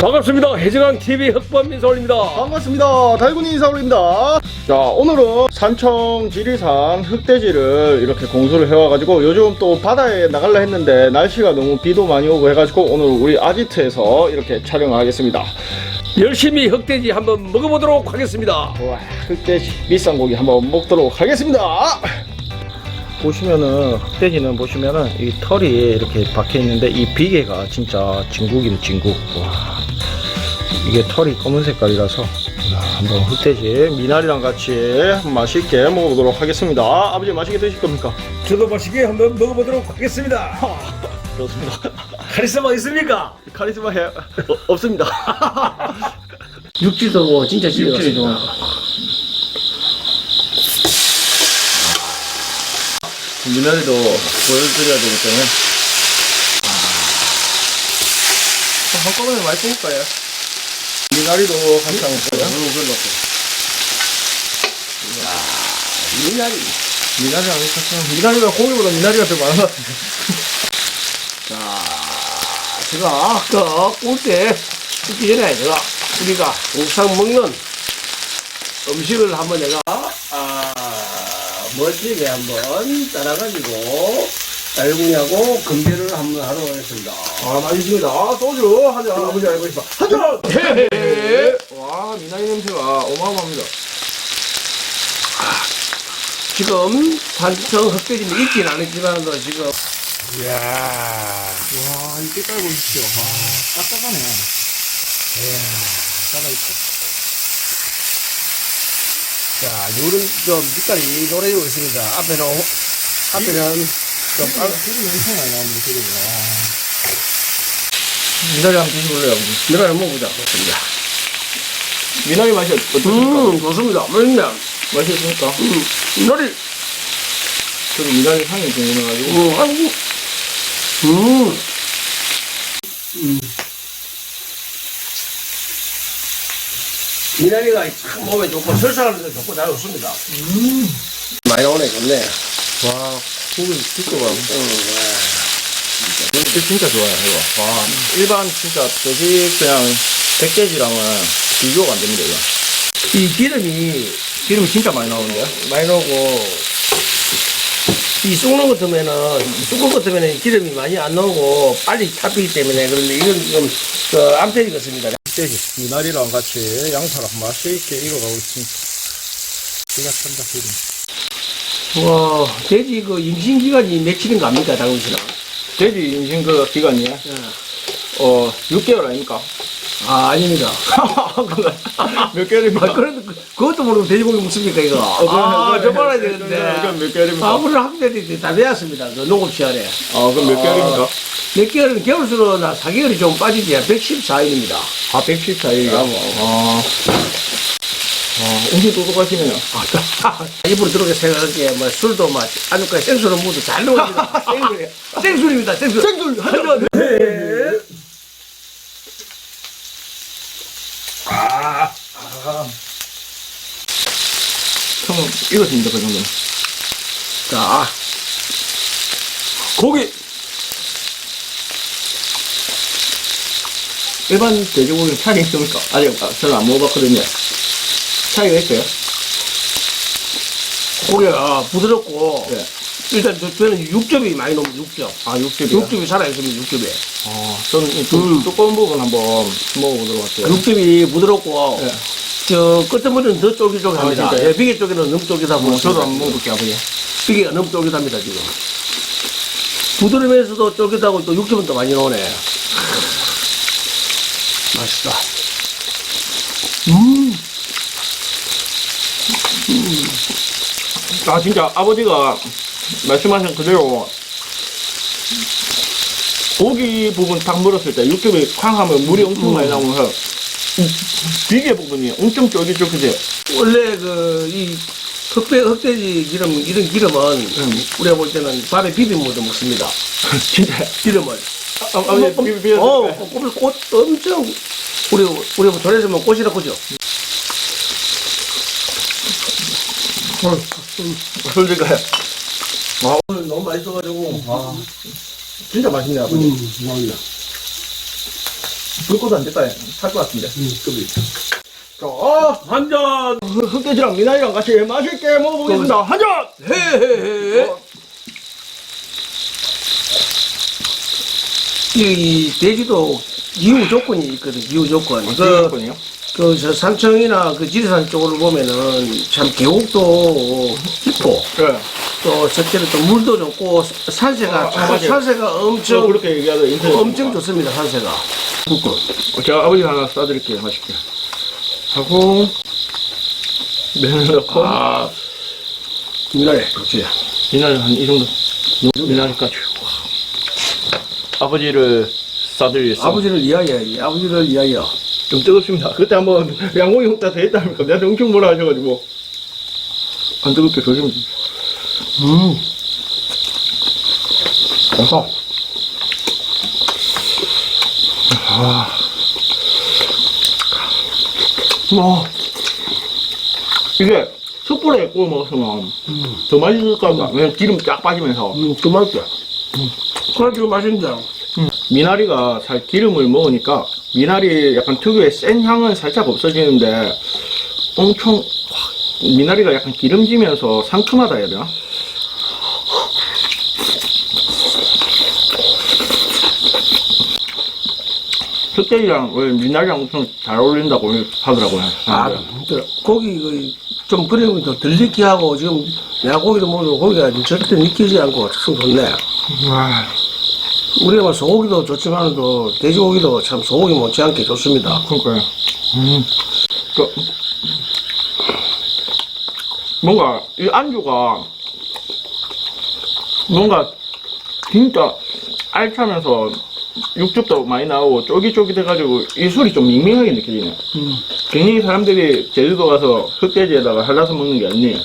반갑습니다. 해적왕 TV 흑범민 서울입니다. 반갑습니다. 달군이 이사울입니다. 자, 오늘은 산청 지리산 흑돼지를 이렇게 공수를 해와가지고 요즘 또 바다에 나갈라 했는데 날씨가 너무 비도 많이 오고 해가지고 오늘 우리 아지트에서 이렇게 촬영을 하겠습니다. 열심히 흑돼지 한번 먹어보도록 하겠습니다. 와, 흑돼지 비싼 고기 한번 먹도록 하겠습니다. 보시면은 흑돼지는 보시면은 이 털이 이렇게 박혀 있는데 이 비계가 진짜 진국이네 진국. 와. 이게 털이 검은 색깔이라서 자, 한번 흑돼지 미나리랑 같이 맛있게 먹어보도록 하겠습니다. 아버지 맛있게 드실 겁니까? 저도 맛있게 한번 먹어보도록 하겠습니다. 좋습니다. 카리스마 있습니까? 카리스마 해 어, 없습니다. 육지도 진짜 집에 육질이 갔습니다. 미나리도 보여드려야 되기 때문에 아, 한꺼번에 많이 먹을까요? 미나리도 같이 한번 먹어요. 미나리. 미나리랑 같이 미나리가 고기보다 미나리가 더 많은 것 같은데. 자, 제가 아까 꿀때 죽기 전에 제가 우리가 옥상 먹는 음식을 한번 내가 아 멋지게 한번 따라가지고 알구냐고 금배를 한번 하러 가겠습니다. 아 맛있습니다. 아, 소주 한잔 아버지 알고 있어. 한잔. 헤헤. 와 미나리 냄새가 어마어마합니다. 지금 산청 흑돼지는 있긴 안 했지만 지금 와 이때 깔고 있죠. 와 딱딱하네. 자, 요런 좀 빛깔이 노래지고 있습니다. 앞에는 호- 앞에는 좀 빨. 미나리 한번 드셔볼래요? 미나리 한번 먹어보자. 좋습니다. 미나리 맛이 어떻습니까? 음, 좋습니다. 맛있네. 맛있습니까? 음, 미나리, 저도 미나리 향이 궁금해가지고. 음, 아이고. 음. 미나리가 참 몸에 좋고 설사하는 데 좋고 다 좋습니다. 많이 나오네, 좋네. 와 고기 진짜 봐. 이거 진짜 좋아요 이거. 와 일반 진짜 돼지 그냥 백돼지랑은 비교가 안 됩니다 이거. 이 기름이 기름이 진짜 많이 나오는데요? 많이 나오고 이 쑥는 것 같으면은 쑥는 것 같으면은 기름이 많이 안 나오고 빨리 잡히기 때문에 그런데 이건 지금 그안 때리겠습니다. 돼지 미나리랑 같이 양파랑 맛있게 익어가고 있습니다. 기가 찬다 기름. 와 돼지 그 임신 기간이 며칠인가 합니까 당신아? 돼지 임신 그 기간이요? 어 6개월 아닙니까? 아 아닙니다. 몇 개월입니까? 아, 그래도 그- 그것도 모르고 돼지고기 먹습니까 이거? 어, 아, 저 말아야 되는데. 그럼 몇 개월입니까? 아무리 학생들이 다 배웠습니다. 그 농업 시간에. 아 그럼 몇 아. 개월입니까? 몇 개월은 겨울수로 나 4개월이 좀 빠지지. 114일입니다. 아 114일이요? 아, 아 엄청 똑똑하시네요. 입으로 들어오게 생각할게. 뭐 술도 막 아주까지 생수로 모두 잘. 생술이에요. 생술입니다. 생술. 생술. 한잔. 형 익었습니다 그 정도는. 자, 고기 일반 돼지고기 차이 있습니까? 아직 아, 저는 안 먹어봤거든요. 차이가 있어요? 고기가 부드럽고 네. 일단 저, 저는 육즙이 많이 넘어 육즙. 아 육즙이요? 육즙이 살아있습니다. 육즙이. 아, 저는 이 두, 음. 두꺼운 부분 한번 먹어보도록 할게요. 육즙이 부드럽고 네. 저 끝에 부분은 더 쫄깃쫄깃합니다. 아? 예, 비계 쪽에는 너무 쫄깃하고 어, 저도 한번 먹어볼게요 아버지. 비계가 너무 쫄깃합니다 지금. 부드러면서도 쫄깃하고 또 육즙은 또 많이 나오네. 맛있다. 음. 아 진짜 아버지가 말씀하신 그대로 고기 부분 딱 물었을 때 육즙이 쾅 하면 물이 엄청 많이 나오면서 이 비계 부분이 엄청 쫄깃쫄깃해요. 원래 그 이 흑돼 흑돼지 기름 이런 기름은 음. 우리가 볼 때는 밥에 비빔모도 먹습니다. 진짜. 기름을. 아, 아버지 비- 비벼 어, 줄까요? 꽃, 꽃 엄청 우리 우리 뭐 전에서 면 꽃이라 그죠? 솔직하요. 아, 오늘 너무 맛있어가지고, 아, 진짜 맛있네, 아버지. 음, 불꽃도 안 됐다, 살 것 같은데. 음, 급이. 자, 아, 한 잔. 흑돼지랑 미나리랑 같이 맛있게 먹어보겠습니다. 한 잔! 헤헤헤. 이 돼지도 기후 조건이 있거든, 기후 조건. 그, 그거든요. 그, 저, 산청이나 그 지리산 쪽으로 보면은 참 계곡도 깊고, 네. 또, 실제로 또 물도 좋고, 산세가, 아, 아, 저 엄청, 그렇게 얘기하다 인터넷. 엄청 좋습니다, 산세가. 굵고. 제가 아버지 하나 싸드릴게요, 맛있게. 하고, 면을 넣고, 아, 미나리, 좋지. 미나리 한 이 정도. 미나리까지. 아버지를 싸드리겠습니다. 아버지를 위하여, 아버지를 위하여. 좀 뜨겁습니다. 그때 한번 양고기 먹다 대했다니까 내가 엄청 뭐라 하셔가지고. 안 뜨겁게 조심. 음. 그래서. 아. 와. 이게 숯불에 구워 먹었으면 더 맛있을 것 같다. 왜냐면 기름 쫙 빠지면서. 음, 그 맛있다. 음. 그래, 지금 맛있는데. 미나리가 살 기름을 먹으니까 미나리 약간 특유의 센 향은 살짝 없어지는데 엄청 확 미나리가 약간 기름지면서 상큼하다 해야 되나? 흑돼지랑 원래 미나리랑 엄청 잘 어울린다고 하더라고요. 아, 그래. 고기, 그, 좀 끓이면 더덜 느끼하고, 지금, 내가 고기도 먹어도 고기가 절대 느끼지 않고 참 좋네. 와, 우리가 뭐 소고기도 좋지만 또 돼지고기도 참 소고기 못지않게 좋습니다. 그러니까요. 음. 그, 뭔가 이 안주가 뭔가 진짜 알차면서 육즙도 많이 나오고 쫄깃쫄깃해가지고 이 술이 좀 밍밍하게 느껴지네. 괜히 사람들이 제주도 가서 흑돼지에다가 har라서 먹는 게 아니에요.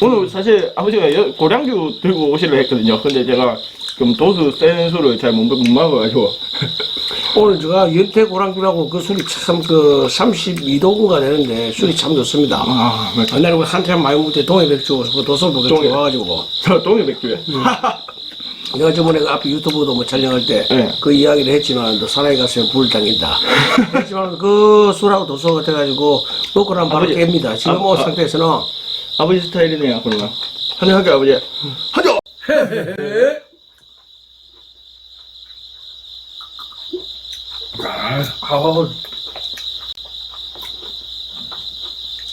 오늘 사실 아버지가 여- 고량주 들고 오시려 했거든요. 근데 제가 좀 도수 센 술을 잘 못 먹어가지고. 오늘 제가 연태 고랑주라고 그 술이 참 그 32도인가 되는데 술이 참 좋습니다. 아, 맞다. 옛날에 우리 한참 많이 먹을 때 동해 백주, 그 도솔 백주 동해. 와가지고 저 동해 백주에. 내가 저번에 그 앞에 유튜브도 뭐 촬영할 때 그 네. 이야기를 했지만 또 사나이 갔으면 불을 당긴다. 했지만 그 술하고 도솔 같아가지고 먹고 나면 바로 아버지, 깹니다. 지금 아, 뭐 아. 상태에서는 아버지 스타일이네요, 그러면. 한잔 할게요, 아버지. 한잔! 아우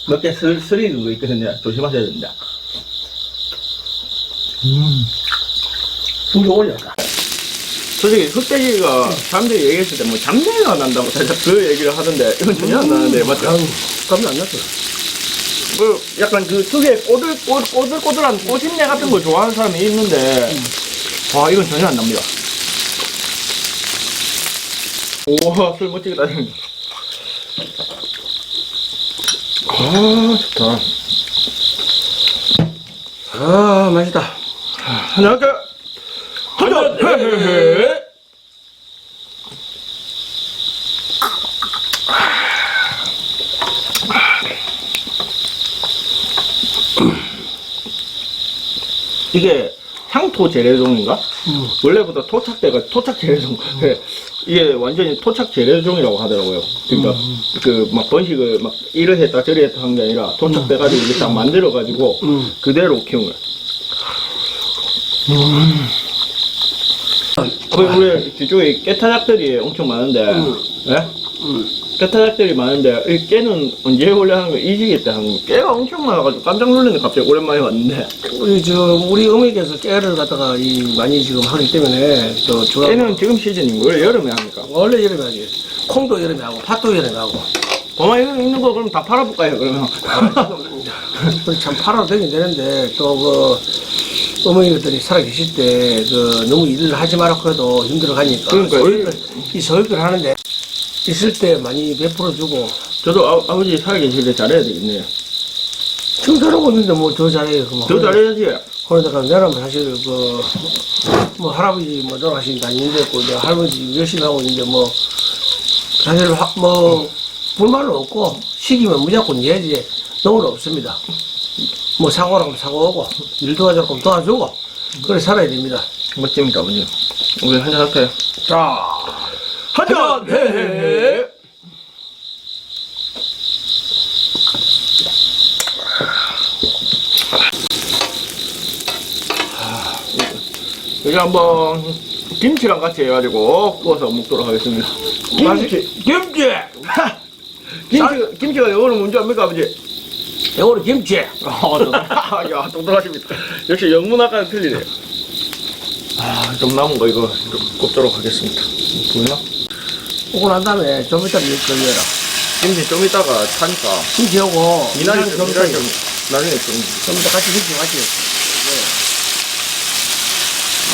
몇개 슬, 슬리는 거 있거든요. 조심하셔야 됩니다. 불이 올렸다. 솔직히 흑돼지가 사람들이 얘기했을 때 뭐 잡내가 난다고 살짝 그 얘기를 하던데 이건 전혀 안 나는데 맞죠? 아유, 깜짝 안 났어. 그 약간 그 특유의 꼬들, 꼬, 꼬들꼬들한 꼬집내 같은 걸 좋아하는 사람이 있는데 와 이건 전혀 안 납니다. 우와 술 멋지게 따지는 아 좋다. 아, 맛있다. 하나 둘 한잔 헤헤헤 이게 향토 재래종인가? 원래부터 토착대가 토착 재래종. 네. 이게 완전히 토착 재래종이라고 하더라고요. 그러니까 그 막 번식을 막 이를 했다 저리 했다 한 게 아니라 토착돼가지고 이게 딱 만들어 가지고 음. 그대로 키운 거예요. 거기 우리 뒤쪽에 깨타작들이 엄청 많은데, 예? 깨타작들이 많은데, 이 깨는 언제 원래 하는 거? 이지기 때 하는 거. 깨가 엄청 많아가지고 깜짝 놀랐네, 갑자기 오랜만에 왔는데. 우리 지금 우리 어머니께서 깨를 갖다가 이 많이 지금 하기 때문에 또 주로 깨는 지금 시즌인 거예요? 여름에 합니까? 원래 여름에 하지. 콩도 여름에 하고 팥도 여름에 하고. 가만히 있는 거 그럼 다 팔아볼까요, 그러면? 그참 팔아도 되긴 되는데 또 그 어머니들이 살아계실 때 그 너무 일을 하지 말라고 해도 힘들어 가니까 그러니까요. 서울글, 이 서울글 하는데 있을 때 많이 베풀어 주고 저도 아, 아버지 살아계실 때 잘해야 되겠네요. 지금 잘하고 있는데 뭐 더 잘해요. 그 뭐. 더 잘해야지. 그러다가 내가 사실 그 뭐 할아버지 뭐 돌아가신 게 아닌데 그 내가 할아버지 열심히 하고 있는데 뭐 사실 하- 뭐 불만은 없고 시키면 무조건 해야지 너는 없습니다. 뭐 사고라고 사고 오고 일 도와주고 도와주고 그래 살아야 됩니다. 멋집니다, 아버지. 우리 한잔 할까요? 자, 한잔 해! 여기 한번 김치랑 같이 해가지고 구워서 먹도록 하겠습니다. 김치! 김치. 김치, 김치가 영어로 뭔지 압니까, 아버지? 영어로 김치. 아, 또- 야, 똑똑하십니다. 역시 영문학과는 틀리네요. 아, 좀 남은 거 이거 좀 꼽도록 하겠습니다. 보이나? 오고 난 다음에 좀 이따 물 걸려라. 김치 좀 이따가 타니까 김치하고 미나리 좀 좀, 이따 미나리 좀, 나중에 좀. 좀 이따 같이 김치 같이. 네.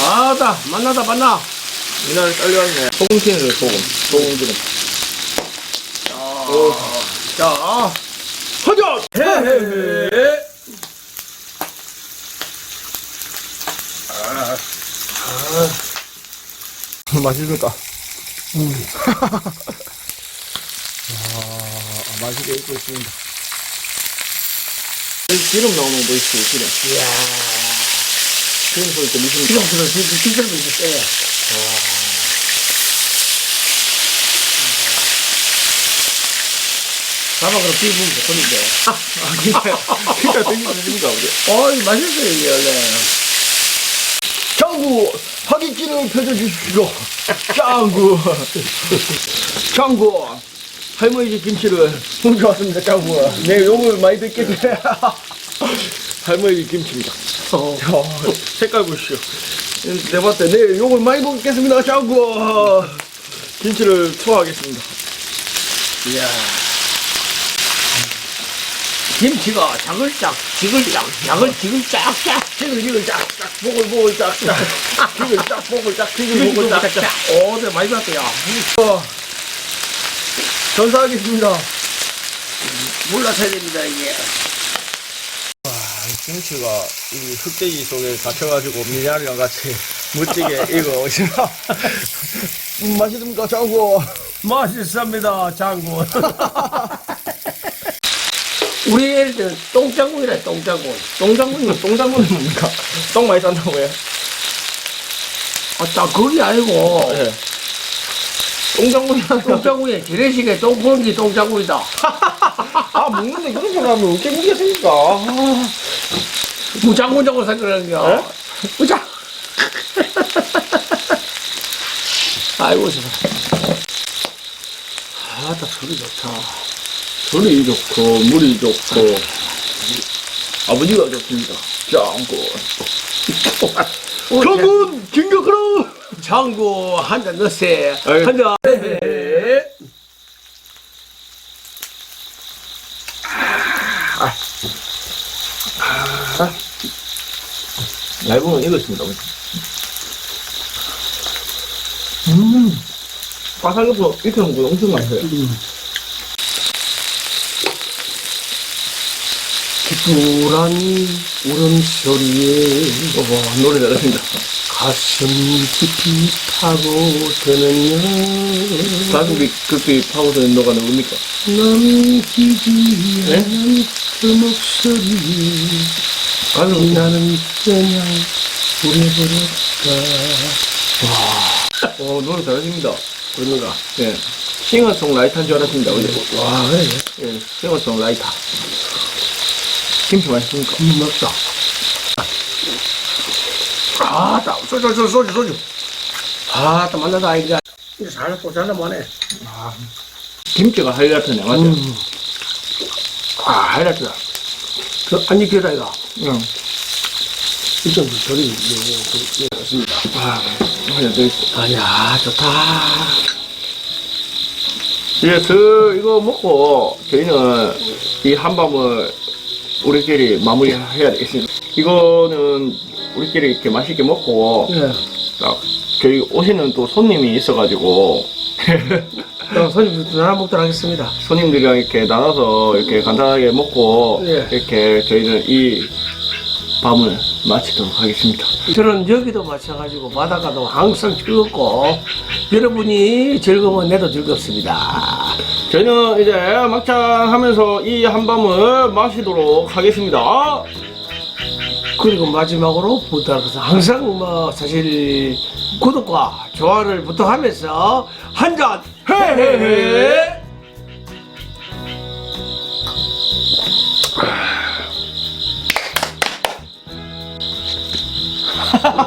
아다 만나다 만나. 미나리 딸려왔네. 소금 튀는 소금. 소금 기름. 오, 자, 하자! 헤헤헤! 아, 맛있을까? 아, 맛있게 익고 있습니다. 기름 나오는 거 보이시죠, 기름. 이야. 기름 소리 들리십니까? 지금 그런 지금 기절도 있어요. 사방으로 비우면 좋던데. 아, 진짜요? 진짜 드시십니까, 아버지? 어이 맛있어요 이게 원래. 장구 하객기를 펴줘주십시오. 짱구. 짱구. 할머니 집 김치를 훔쳐왔습니다, 짱구. 네, 욕을 많이 듣겠네. 할머니 집 김치입니다. 어. 자, 색깔 보시오. 내가 봤을 때, 네, 욕을 많이 먹겠습니다, 짱구. 김치를 투하하겠습니다. 이야. 김치가 자글짝, 지글짝, 자글 지글짝 짝. 지글 지글 짝 짝, 보글 보글 짝짝. 지글짝, 보글 짝, 지글 보글 짝짝. 오, 네 많이 봤어요. 어, 전사하겠습니다. 몰라서야 됩니다 이게. 김치가 이 흑돼지 속에 갇혀가지고 미나리랑 같이 멋지게 익어 오시나 음, 맛있습니까 장구 맛있습니다, 장군. 우리 애들 똥장군이래, 똥장군. 똥장군은 똥장군은 뭡니까 똥 많이 싼다고요 아, 딱 그게 아니고. 예 똥장군이라는 똥장군이 기내식에 똥 푸는 게 똥장군이다. 아 먹는데 그런 소리 하면 어떻게 먹겠습니까 아, 무장군장군 생각하는 거. 에? 무장. 아이고, 참. 아따, 소리 좋다. 소리 좋고 물이 좋고. 아버지가 좋습니다. 짱구 그분 진격하라! 장구 한잔 넣으세요. 한 잔. 얇으면 익었습니다. 음, 바삭해서 익히는 거 엄청 맛있어요. 기쁘란 울음소리에 와, 노래 잘하신다. 가슴 깊이 파고드는 가슴이 급히 파고드는 노가 누굽니까? 남기지 네? 않은 그 목소리 가슴, 나는 그냥 울어버렸다 어, 노래 잘하십니다. 그런가 예. 싱어송라이터인 줄 알았습니다. 어제. 와 그래 예, 싱어송라이터. 김치 맛있습니까? 음, 없다 아 따 소주 소주 소주 소주 아따 만나다 이제 이제 잘 꽂아나만해 김치가 하이라이트네, 맞아요? 음. 아 하이라이트다 그 안 익혀다 이거 응. 일단 그 소리 이제 좋습니다 아, 맞아, 네. 아야 좋다 이제 그, 이거 먹고, 저희는 이 한밤을 우리끼리 마무리해야 되겠습니다. 이거는 우리끼리 이렇게 맛있게 먹고, 예 딱 저희 오시는 또 손님이 있어가지고, 그럼 손님 전화 먹도록 하겠습니다 손님들이랑 이렇게 나눠서 이렇게 간단하게 먹고, 예. 이렇게 저희는 이 밤을 마치도록 하겠습니다. 저는 여기도 마찬가지고 바다가도 항상 즐겁고 여러분이 즐거우면 내도 즐겁습니다 저희는 이제 막장 하면서 이 한밤을 마시도록 하겠습니다. 그리고 마지막으로 부탁드립니다. 항상 뭐 사실 구독과 좋아요를 부탁하면서 한잔 해해해.